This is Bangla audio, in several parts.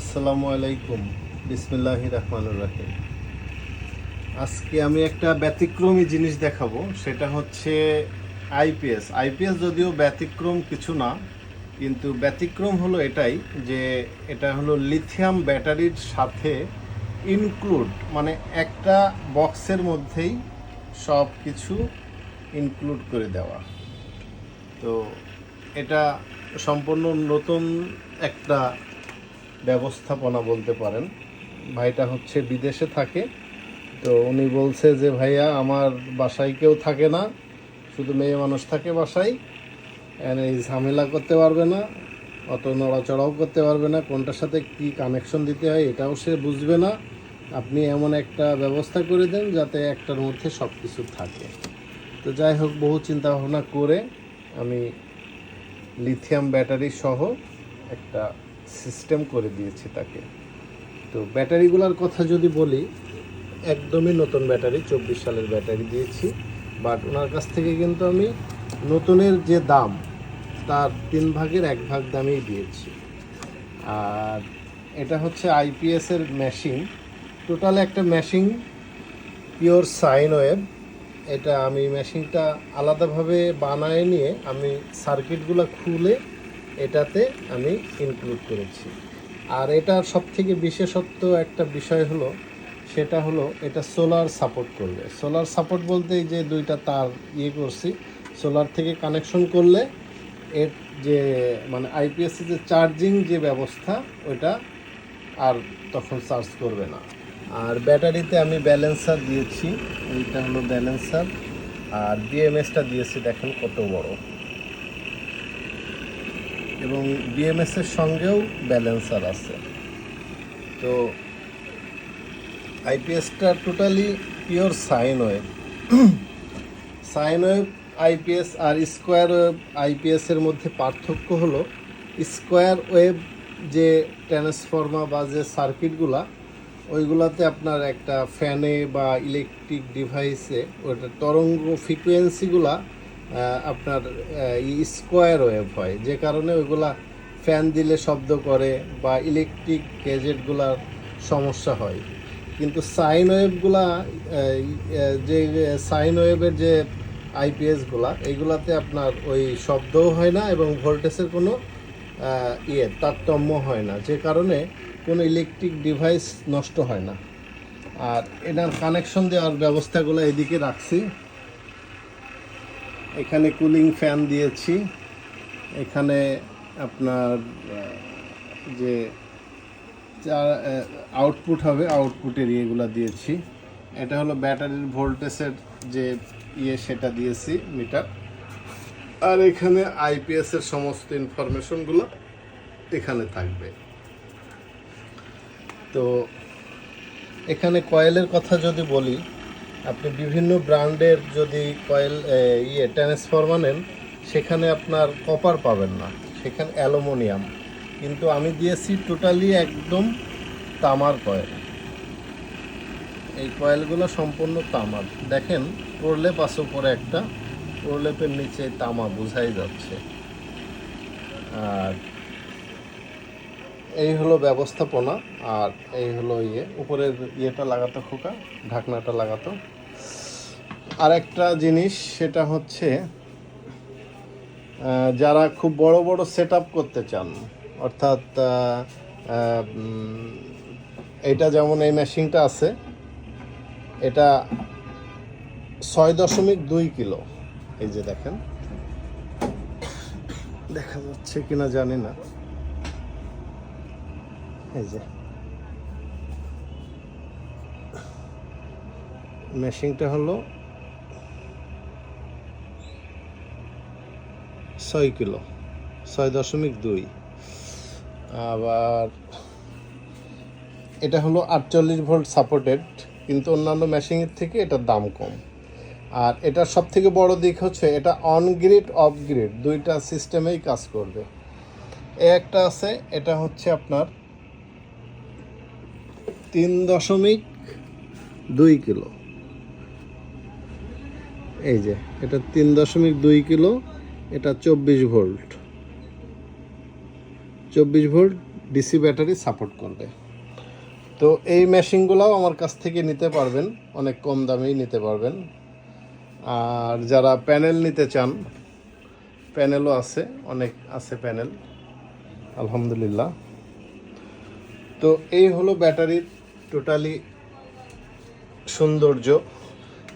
আসসালামু আলাইকুম। বিসমিল্লাহ রহমান রাহিম। আজকে আমি একটা ব্যতিক্রমী জিনিস দেখাবো, সেটা হচ্ছে আইপিএস আইপিএস যদিও ব্যতিক্রম কিছু না, কিন্তু ব্যতিক্রম হলো এটাই যে এটা হলো লিথিয়াম ব্যাটারির সাথে ইনক্লুড মানে একটা বক্সের মধ্যেই সব কিছু ইনক্লুড করে দেওয়া। তো এটা সম্পূর্ণ নতুন একটা ব্যবস্থাপনা বলতে পারেন। ভাইটা হচ্ছে বিদেশে থাকে। তো উনি বলছে যে, ভাইয়া, আমার বাসায় কেউ থাকে না। শুধু মেয়ে মানুষ থাকে বাসায়। এই ঝামেলা করতে পারবে না, অত নড়াচড়াও করতে পারবে না। কোনটার সাথে কি কানেকশন দিতে হয়, এটাও সে বুঝবে না। আপনি এমন একটা ব্যবস্থা করে দেন যাতে একটার মধ্যে সব কিছু থাকে। তো যাই হোক, বহু চিন্তা ভাবনা করে আমি লিথিয়াম ব্যাটারি সহ একটা সিস্টেম করে দিয়েছি তাকে। তো ব্যাটারিগুলোর কথা যদি বলি, একদমই নতুন ব্যাটারি, চব্বিশ সালের ব্যাটারি দিয়েছি। বাট ওনার কাছ থেকে কিন্তু আমি নতুনের যে দাম, তার তিন ভাগের এক ভাগ দামেই দিয়েছি। আর এটা হচ্ছে আইপিএসের মেশিন টোটাল একটা মেশিন পিওর সাইন ওয়েব এটা আমি মেশিনটা আলাদাভাবে বানায় নিয়ে আমি সার্কিটগুলো খুলে এটাতে আমি ইনক্লুড করেছি। আর এটার সব থেকে বিশেষত্ব একটা বিষয় হলো, সেটা হলো এটা সোলার সাপোর্ট করবে সোলার সাপোর্ট বলতে যে দুইটা তার ইয়ে করছি সোলার থেকে কানেকশন করলে এর যে মানে আইপিএস যে চার্জিং যে ব্যবস্থা, ওইটা আর তখন চার্জ করবে না। আর ব্যাটারিতে আমি ব্যালেন্সার দিয়েছি, এইটা হলো ব্যালেন্সার আর বিএমএসটা দিয়েছি, দেখেন কত বড়। এবং বিএমএস এর সঙ্গেও ব্যালেন্সার আছে। তো আইপিএসটা totally pure sine wave sine wave IPS আর স্কোয়ার ওয়েভ আইপিএস এর মধ্যে পার্থক্য হলো স্কোয়ার ওয়েভ যে ট্রান্সফর্মার বা যে সার্কিটগুলা ওইগুলাতে আপনার একটা ফ্যানে বা ইলেকট্রিক ডিভাইসে ওইটা তরঙ্গ ফ্রিকোয়েন্সিগুলা আপনার স্কোয়ার ওয়েভ হয়। যে কারণে ওইগুলা ফ্যান দিলে শব্দ করে বা ইলেকট্রিক গ্যাজেটগুলার সমস্যা হয়। কিন্তু সাইন ওয়েভগুলা যে, সাইন ওয়েভের যে আইপিএসগুলা এইগুলাতে আপনার ওই শব্দও হয় না এবং ভোল্টেজের কোনো ইয়ে তারতম্য হয় না। যে কারণে কোনো ইলেকট্রিক ডিভাইস নষ্ট হয় না। আর এটার কানেকশন দেওয়ার ব্যবস্থাগুলো এদিকে রাখছি। এখানে কুলিং ফ্যান দিয়েছি। এখানে আপনার যে আউটপুট হবে আউটপুটের ইয়েগুলো দিয়েছি। এটা হলো ব্যাটারির ভোল্টেজের যে ইয়ে সেটা দিয়েছি মিটার আর এখানে আইপিএস এর সমস্ত ইনফরমেশনগুলো এখানে থাকবে। তো এখানে কয়েলের কথা যদি বলি আপনি বিভিন্ন ব্র্যান্ডের যদি কয়েল ইয়ে ট্রান্সফরমার নেন, সেখানে আপনার কপার পাবেন না। সেখানে অ্যালুমিনিয়াম। কিন্তু আমি দিয়েছি টোটালি একদম তামার কয়েল। এই কয়েলগুলো সম্পূর্ণ তামার। দেখেন, প্রলেপ আছে উপরে একটা। প্রলেপের নিচে তামা বোঝাই যাচ্ছে। আর এই হলো ব্যবস্থাপনা আর এই হলো ইয়ে। উপরের ইয়েটা লাগাতো খোকা, ঢাকনাটা লাগাতো। আর একটা জিনিস, সেটা হচ্ছে যারা খুব বড় বড় সেট করতে চান, অর্থাৎ এটা যেমন এই মেশিনটা আছে, এটা ছয় দশমিক দুই কিলো। এই যে দেখেন, দেখা যাচ্ছে কিনা জানি না। এই যে। মেশিনটা হলো ছয় কিলো, ছয় দশমিক দুই। আবার এটা হলো আটচল্লিশ ভোল্ট সাপোর্টেড, কিন্তু অন্যান্য মেশিনের থেকে এটার দাম কম। আর এটার সব থেকে বড় দিক হচ্ছে এটা অন গ্রিড অফ গ্রিড দুইটা সিস্টেমেই কাজ করবে। এ একটা আছে, এটা হচ্ছে আপনার তিন দশমিক দুই কিলো। এই যে, এটা তিন দশমিক দুই কিলো, এটা চব্বিশ ভোল্ট। চব্বিশ ভোল্ট ডিসি ব্যাটারি সাপোর্ট করবে। তো এই মেশিনগুলোও আমার কাছ থেকে নিতে পারবেন, অনেক কম দামেই নিতে পারবেন। আর যারা প্যানেল নিতে চান, প্যানেলও আছে, অনেক আছে প্যানেল, আলহামদুলিল্লাহ। তো এই হলো ব্যাটারির টোটালি সৌন্দর্য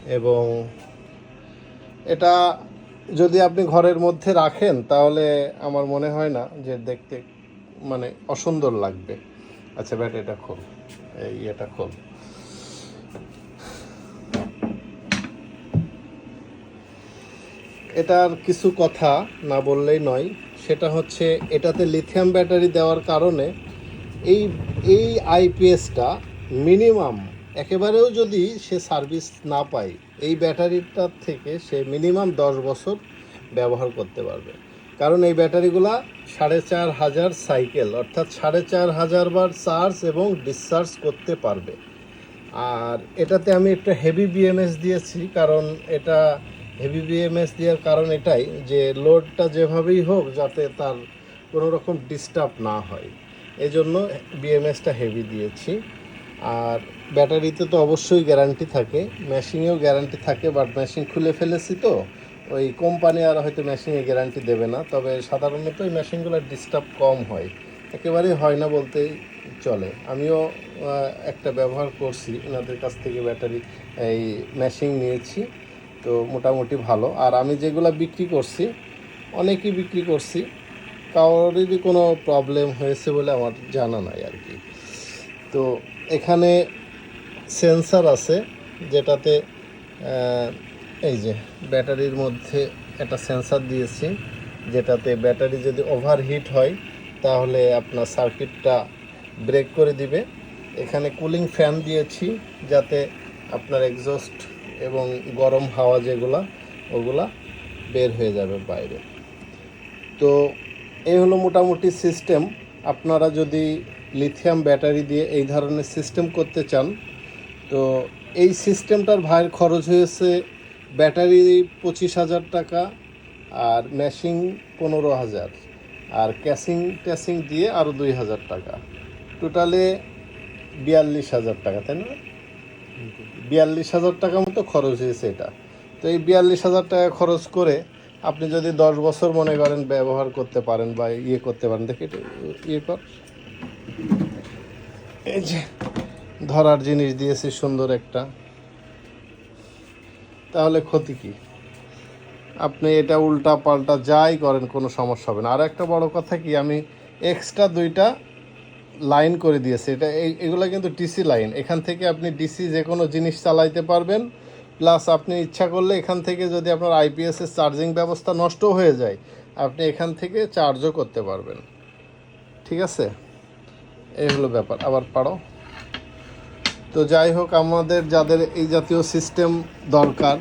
এবং এটা যদি আপনি ঘরের মধ্যে রাখেন, তাহলে আমার মনে হয় না যে দেখতে মানে অসুন্দর লাগবে। আচ্ছা ব্যাট, এটা খোল। এই এটা খোল। এটার কিছু কথা না বললেই নয়। সেটা হচ্ছে, এটাতে লিথিয়াম ব্যাটারি দেওয়ার কারণে এই এই আইপিএসটা মিনিমাম, একেবারেও যদি সে সার্ভিস না পায়, এই ব্যাটারিটার থেকে সে মিনিমাম দশ বছর ব্যবহার করতে পারবে। কারণ এই ব্যাটারিগুলা সাড়ে চার হাজার সাইকেল, অর্থাৎ সাড়ে চার হাজার বার চার্জ এবং ডিসচার্জ করতে পারবে। আর এটাতে আমি একটা হেভি বিএমএস দিয়েছি, কারণ এটা হেভি বিএমএস দেওয়ার কারণ এটাই যে লোডটা যেভাবেই হোক যাতে তার কোনো রকম ডিস্টার্ব না হয়। এই জন্য বিএমএসটা হেভি দিয়েছি। আর ব্যাটারিতে তো অবশ্যই গ্যারান্টি থাকে। মেশিনেও গ্যারান্টি থাকে বাট মেশিন খুলে ফেলেছি তো, ওই কোম্পানি আর হয়তো মেশিনে গ্যারান্টি দেবে না। তবে সাধারণত এই মেশিনগুলোর ডিস্টার্ব কম হয়। একেবারেই হয় না বলতেই চলে। আমিও একটা ব্যবহার করছি, এনাদের কাছ থেকে ব্যাটারি, এই মেশিন নিয়েছি, তো মোটামুটি ভালো। আর আমি যেগুলো বিক্রি করছি, অনেকই বিক্রি করছি। কারোরই কোনো প্রবলেম হয়েছে বলে আমার জানা নাই আর কি। তো এখানে সেন্সার আছে যেটাতে এই যে ব্যাটারির মধ্যে একটা সেন্সার দিয়েছি, যেটাতে ব্যাটারি যদি ওভারহিট হয়, তাহলে আপনার সার্কিটটা ব্রেক করে দিবে। এখানে কুলিং ফ্যান দিয়েছি যাতে আপনার এক্সস্ট এবং গরম হাওয়া যেগুলা, ওগুলা বের হয়ে যাবে বাইরে। তো এই হলো মোটামুটি সিস্টেম আপনারা যদি লিথিয়াম ব্যাটারি দিয়ে এই ধরনের সিস্টেম করতে চান, তো এই সিস্টেমটার ভাইয়ের খরচ হয়েছে ব্যাটারি পঁচিশ হাজার টাকা আর ম্যাশিং পনেরো হাজার আর ক্যাসিং ট্যাসিং দিয়ে আরও দুই হাজার টাকা। টোটালে বিয়াল্লিশ হাজার টাকা, তাই না? বিয়াল্লিশ হাজার টাকা মতো খরচ হয়েছে এটা। তো এই বিয়াল্লিশ হাজার টাকা খরচ করে আপনি যদি দশ বছর মনে করেন ব্যবহার করতে পারেন বা ইয়ে করতে পারেন, দেখে ইয়ে কর। এই যে, ধরার জিনিস দিয়েছি, সুন্দর একটা। তাহলে ক্ষতি কি? আপনি এটা উল্টা পাল্টা যাই করেন, কোনো সমস্যা হবে না। আর একটা বড় কথা কি, আমি এক্সট্রা দুইটা লাইন করে দিয়েছি। এটা এগুলো কিন্তু ডিসি লাইন এখান থেকে আপনি ডিসি যে কোনো জিনিস চালাইতে পারবেন। প্লাস আপনি ইচ্ছা করলে এখান থেকে যদি আপনার আইপিএস এর চার্জিং ব্যবস্থা নষ্ট হয়ে যায়, আপনি এখান থেকে চার্জও করতে পারবেন। ঠিক আছে? এই হলো ব্যাপার। আবার পারো। তো যাই হোক, আমাদের যাদের এই জাতীয় সিস্টেম দরকার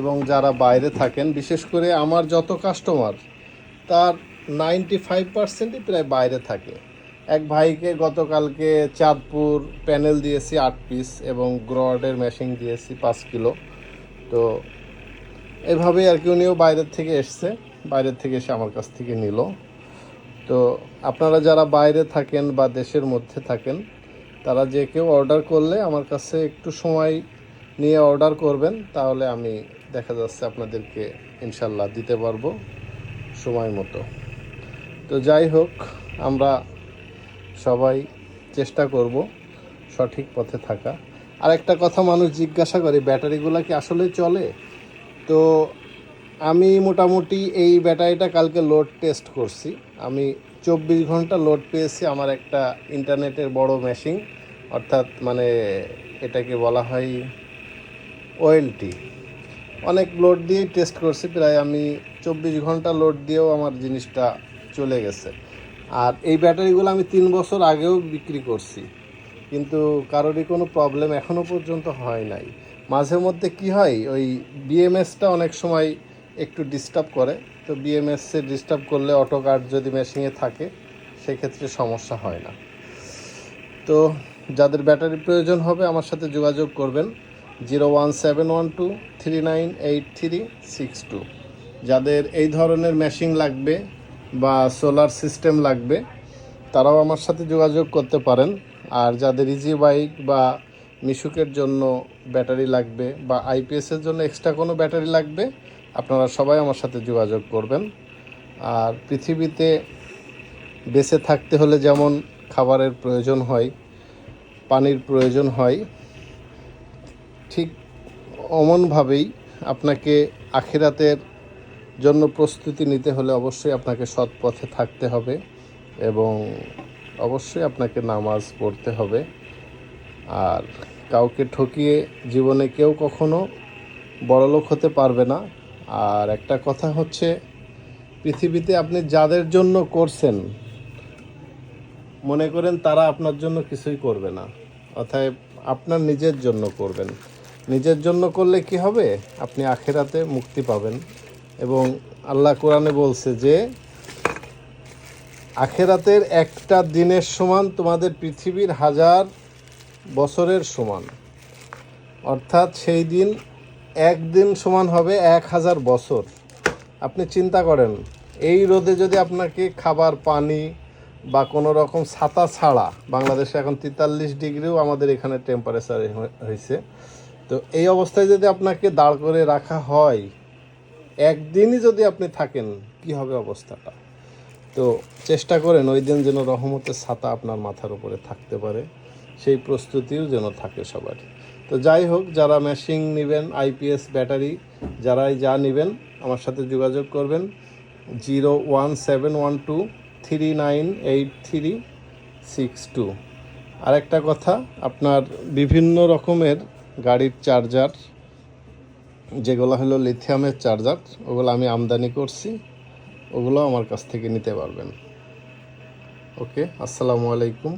এবং যারা বাইরে থাকেন, বিশেষ করে আমার যত কাস্টমার তার নাইনটি ফাইভ পার্সেন্টই প্রায় বাইরে থাকে। এক ভাইকে গতকালকে চাঁদপুর প্যানেল দিয়েছি আট পিস এবং গ্রডের মেশিন দিয়েছি পাঁচ কিলো। তো এভাবেই আর কি উনিও বাইরের থেকে এসছে। বাইরের থেকে এসে আমার কাছ থেকে নিল। তো আপনারা যারা বাইরে থাকেন বা দেশের মধ্যে থাকেন, তারা যে কেউ অর্ডার করলে আমার কাছে একটু সময় নিয়ে অর্ডার করবেন, তাহলে আমি দেখা যাচ্ছে আপনাদেরকে ইনশাল্লাহ দিতে পারব সময় মতো। তো যাই হোক, আমরা সবাই চেষ্টা করব সঠিক পথে থাকা। আর একটা কথা মানুষ জিজ্ঞাসা করে, ব্যাটারিগুলো কি আসলে চলে? তো আমি মোটামুটি এই ব্যাটারিটা কালকে লোড টেস্ট করছি। আমি চব্বিশ ঘণ্টা লোড পেয়েছি আমার একটা ইন্টারনেটের বড় মেশিন অর্থাৎ মানে এটাকে বলা হয় ওয়েলটি অনেক লোড দিয়ে টেস্ট করছি, প্রায় আমি চব্বিশ ঘণ্টা লোড দিয়েও আমার জিনিসটা চলে গেছে। আর এই ব্যাটারিগুলো আমি তিন বছর আগেও বিক্রি করছি, কিন্তু কারোরই কোনো প্রবলেম এখনও পর্যন্ত হয় নাই। মাঝে মধ্যে কি হয়, ওই বিএমএসটা অনেক সময় একটু ডিস্টার্ব করে। তো বিএমএসে ডিস্টার্ব করলে অটো কার্ড যদি মেশিনে থাকে, সেক্ষেত্রে সমস্যা হয় না। তো যাদের ব্যাটারি প্রয়োজন হবে, আমার সাথে যোগাযোগ করবেন zero one seven one two three nine eight three six two. যাদের এই ধরনের মেশিন লাগবে বা সোলার সিস্টেম লাগবে, তারাও আমার সাথে যোগাযোগ করতে পারেন। আর যাদের ইজি বাইক বা মিশুকের জন্য ব্যাটারি লাগবে বা আইপিএসের জন্য এক্সট্রা কোনো ব্যাটারি লাগবে আপনারা সবাই আমার সাথে যোগাযোগ করবেন। আর পৃথিবীতে বেঁচে থাকতে হলে যেমন খাবারের প্রয়োজন হয়, পানির প্রয়োজন হয়, ঠিক অমনভাবেই আপনাকে আখিরাতের জন্য প্রস্তুতি নিতে হলে অবশ্যই আপনাকে সৎ পথে থাকতে হবে এবং অবশ্যই আপনাকে নামাজ পড়তে হবে। আর কাউকে ঠকিয়ে জীবনে কেউ কখনো বড়লোক হতে পারবে না। আর একটা কথা হচ্ছে, পৃথিবীতে আপনি যাদের জন্য করছেন, মনে করেন তারা আপনার জন্য কিছুই করবে না, অতএব আপনার নিজের জন্য করবেন। নিজের জন্য করলে কি হবে? আপনি আখেরাতে মুক্তি পাবেন। এবং আল্লাহ কোরআনে বলছে যে, আখেরাতের একটা দিনের সমান তোমাদের পৃথিবীর হাজার বছরের সমান। অর্থাৎ সেই দিন একদিন সমান হবে এক হাজার বছর। আপনি চিন্তা করেন, এই রোদে যদি আপনাকে খাবার, পানি বা কোনো রকম ছাতা ছাড়া, বাংলাদেশে এখন তেতাল্লিশ ডিগ্রিও আমাদের এখানে টেম্পারেচার হয়েছে। তো এই অবস্থায় যদি আপনাকে দাঁড় করে রাখা হয়, একদিনই যদি আপনি থাকেন, কি হবে অবস্থাটা? তো চেষ্টা করেন ওই দিন যেন রহমতের ছাতা আপনার মাথার উপরে থাকতে পারে, সেই প্রস্তুতিও যেন থাকে সবার তো যাই হোক, যারা মেশিং নেবেন আইপিএস ব্যাটারি যারাই যা নেবেন, আমার সাথে যোগাযোগ করবেন। Zero one seven one two three nine eight three six two. আরেকটা কথা, আপনার বিভিন্ন রকমের গাড়ির চার্জার যেগুলো হলো লিথিয়ামের চার্জার ওগুলো আমি আমদানি করছি, ওগুলো আমার কাছ থেকে নিতে পারবেন। ওকে, আসসালামু আলাইকুম।